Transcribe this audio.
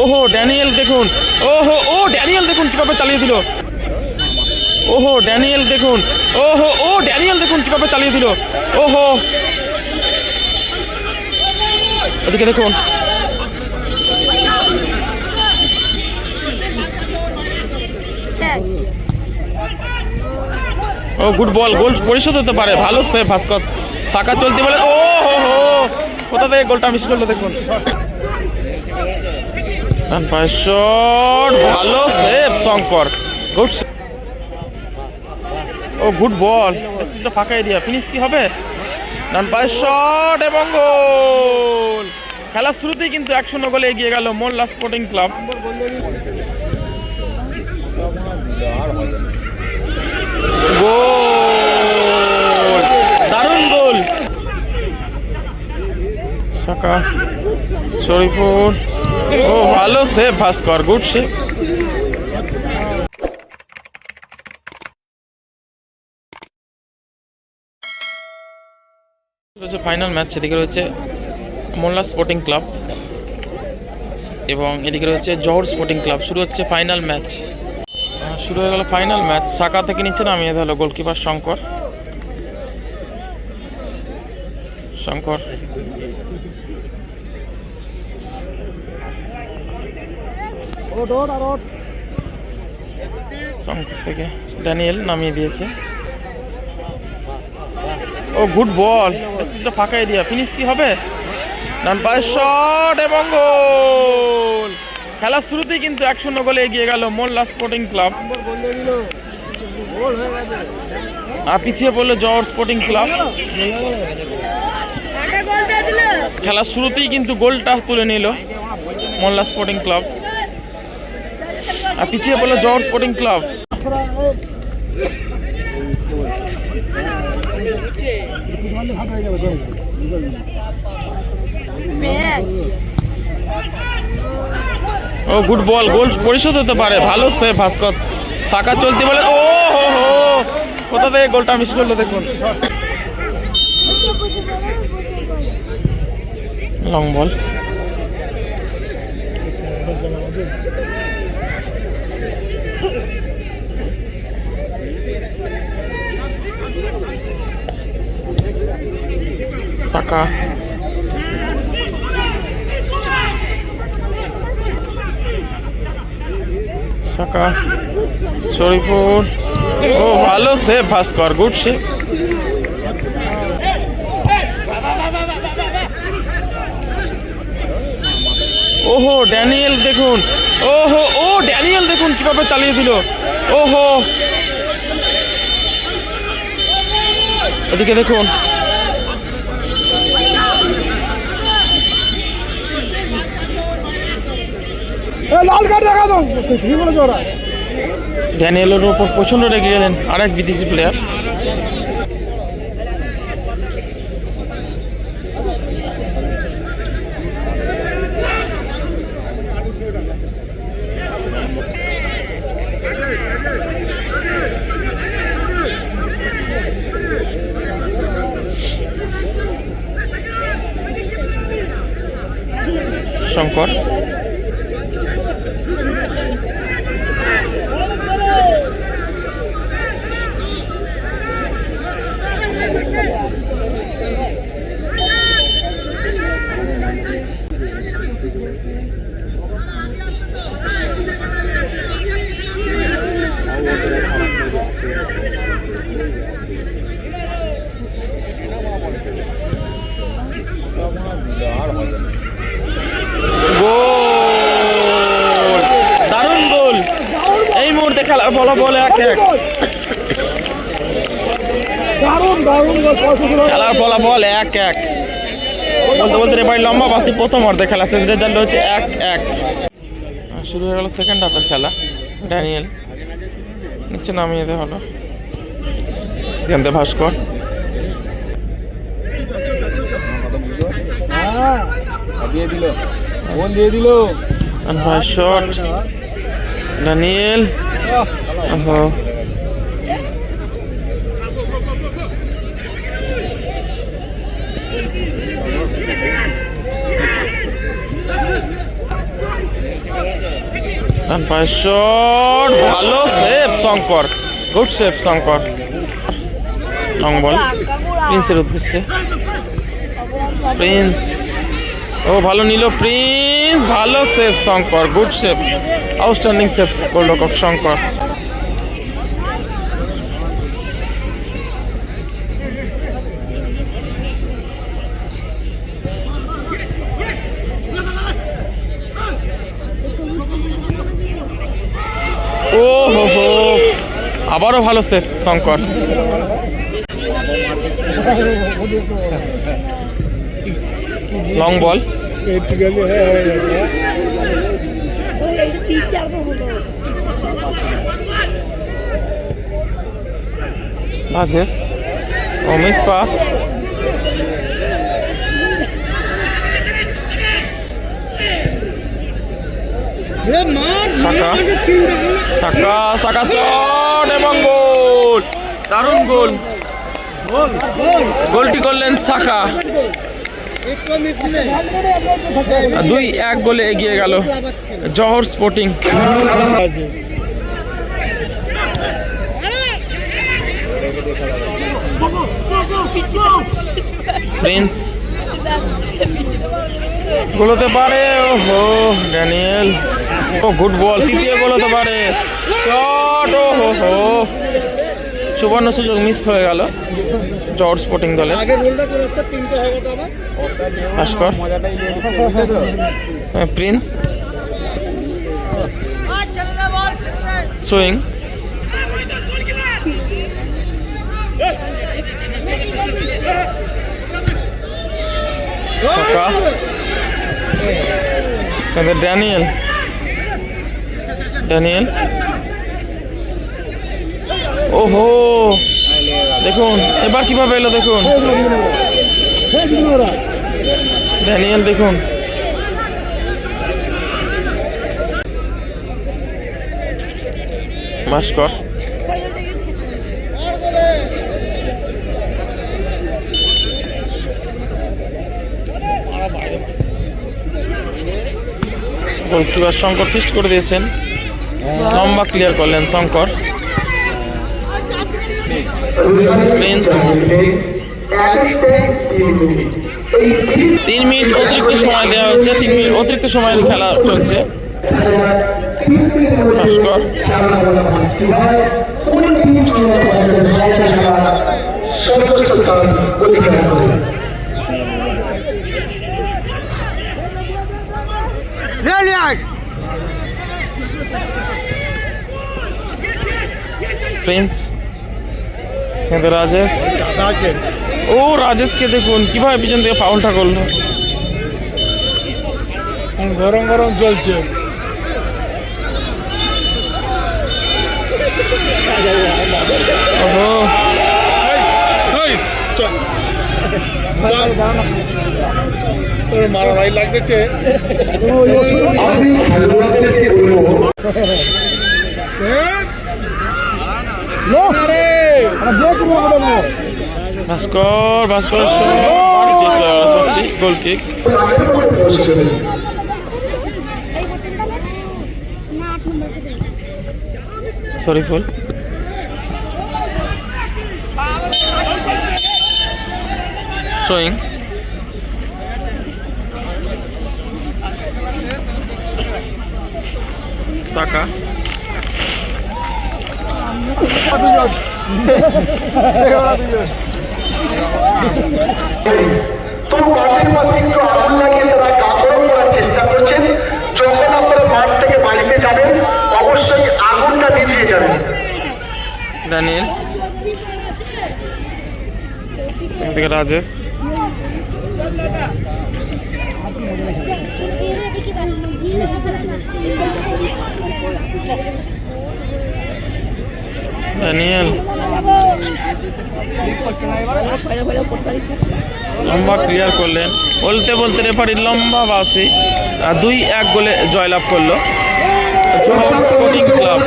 ওহো, ড্যানিয়েল দেখুন। ওহো, ও, ড্যানিয়েল দেখুন কীভাবে চালিয়ে দিল। ওহো, ড্যানিয়েল দেখুন। ওহো, ও, ড্যানিয়েল দেখুন কীভাবে চালিয়ে দিল। ওহো। এদিকে দেখুন। ও, গুড বল, গোল পরিশোধ হতে পারে। ভালো সেভ ভাস্কস সাকা চলতে বলে ও হো হো। কোথা থেকে গোলটা মিস করল দেখুন। ডান পায়ের শট ভালো সেভ শঙ্কর। গুড ও গুড বল স্কিলটা ফাঁকা এরিয়া ফিনিশ কি হবে? ডান পায়ের শট এবং গোল খেলার শুরুতেই কিন্তু এক শূন্য গোলে এগিয়ে গেল মোল্লা স্পোর্টিং ক্লাব গোল দারুণ গোল সাকা শরীফুল ও, ভালো সেভ ভাস্কর গুড রয়েছে ফাইনাল ম্যাচ এদিকে রয়েছে মোল্লা স্পোর্টিং ক্লাব এবং এদিকে রয়েছে জহর স্পোর্টিং ক্লাব শুরু হচ্ছে ফাইনাল ম্যাচ শুরু হয়ে গেল ফাইনাল ম্যাচ সাকা থেকে নিচে নামিয়ে দিল গোলকিপার শঙ্কর। শঙ্কর থেকে ড্যানিয়েল নামিয়ে দিয়েছে। ও, গুড বল। স্কিলটা ফাঁকা এরিয়া ফিনিশ কি হবে? ডান পায়ের শট এবং গোল। খেলার শুরুতেই কিন্তু এক শূন্য গোলে এগিয়ে গেল মোল্লা স্পোর্টিং ক্লাব। আর পিছিয়ে পড়ল জহর স্পোর্টিং ক্লাব। খেলার শুরুতেই কিন্তু গোলটা তুলে নিল মোল্লা স্পোর্টিং ক্লাব। আর পিছিয়ে পড়ল জহর স্পোর্টিং ক্লাব। ও গুড বল গোল পরিশোধ হতে পারে। ভালো সেভ ভাস্কস সাকা চলতে বলে। ও, হো হো। কোথা থেকে গোলটা মিস করল দেখুন। লং বল সাকা সাকা শরীফুল ও ভালো সেভ ভাস্কর গুড সেভ ওহো ড্যানিয়েল দেখুন। ওহো ও ড্যানিয়েল দেখুন কীভাবে চালিয়ে দিল। ওহো। এদিকে দেখুন। ড্যানিয়েলের ওপর প্রচণ্ড রেগে গেলেন। আরেক বিদেশি প্লেয়ার শঙ্কর গোল দারুণ গোল মুহূর্তে খেলার ফলাফল এক এক। খেলার ফলাফল এক এক। বলতে বলতে এবার লম্বা বাসি প্রথম অর্ধে খেলা শেষ রেজাল্ট হচ্ছে এক এক। শুরু হয়ে গেল সেকেন্ড হাফের খেলা ড্যানিয়েল নিচে নামিয়ে দেওয়া হলো এখান থেকে ভাস্কর হ্যাঁ দিয়ে দিল। দিয়ে দিল। ড্যানিয়েল ডান শট, ভালো save Shankar. Good save Shankar. Long ball. প্রিন্সের উদ্দেশ্যে। প্রিন্স ও, ভালো নিল প্রিন্স ভালো save Shankar. Good save outstanding save গোলরক্ষক শঙ্কর ও হো হো আবারও ভালো save Shankar long ball Rajesh ও miss Saka Saka Saka shot এবং গোল দারুণ গোল গোলটি করলেন সাকা দুই এক গোলে এগিয়ে গেল জহর স্পোর্টিং প্রিন্স গোল হতে পারে ওহো ড্যানিয়েল ও গুড বল তৃতীয় গোলতে পারে। শট ও হো। সুবর্ণ সুযোগ মিস হয়ে গেল জর্জ স্পোর্টিং দলে। ভাস্কর। হ্যাঁ, প্রিন্স থ্রোয়িং সাকা সাথে ড্যানিয়েল ড্যানিয়েল ওহো দেখুন এবার কীভাবে এলো দেখুন? ড্যানিয়েল দেখুন। ভাস্কর। গোলকিপার শঙ্কর ফিস্ট করে দিয়েছেন। লম্বা ক্লিয়ার করলেন শঙ্কর। তিন মিনিট অতিরিক্ত সময় দেওয়া হচ্ছে, তিন মিনিট অতিরিক্ত সময় খেলা চলছে। ভাস্কর। প্রিন্স কিন্তু রাজেশ। ও রাজেশকে দেখুন কীভাবে পিছন থেকে ফাউলটা করল। গরম গরম চলছে। ওহো। মারা ভাই লাগতেছে। Bhaskar Bhaskar goal kick sorry foul. Throwing Saka তো মাঠের পাশে একটু আগুন লাগিয়ে তারা কাপড় করার চেষ্টা করছেন যখন আপনারা মাঠ থেকে বাড়িতে যাবেন অবশ্যই আগুনটা নিভিয়ে যাবেন ড্যানিয়েল সেখান থেকে রাজেশ ড্যানিয়েল লম্বা ক্লিয়ার করলেন বলতে বলতে রেফারি লম্বা বাসে। দুই এক গোলে জয়লাভ করল। Sporting club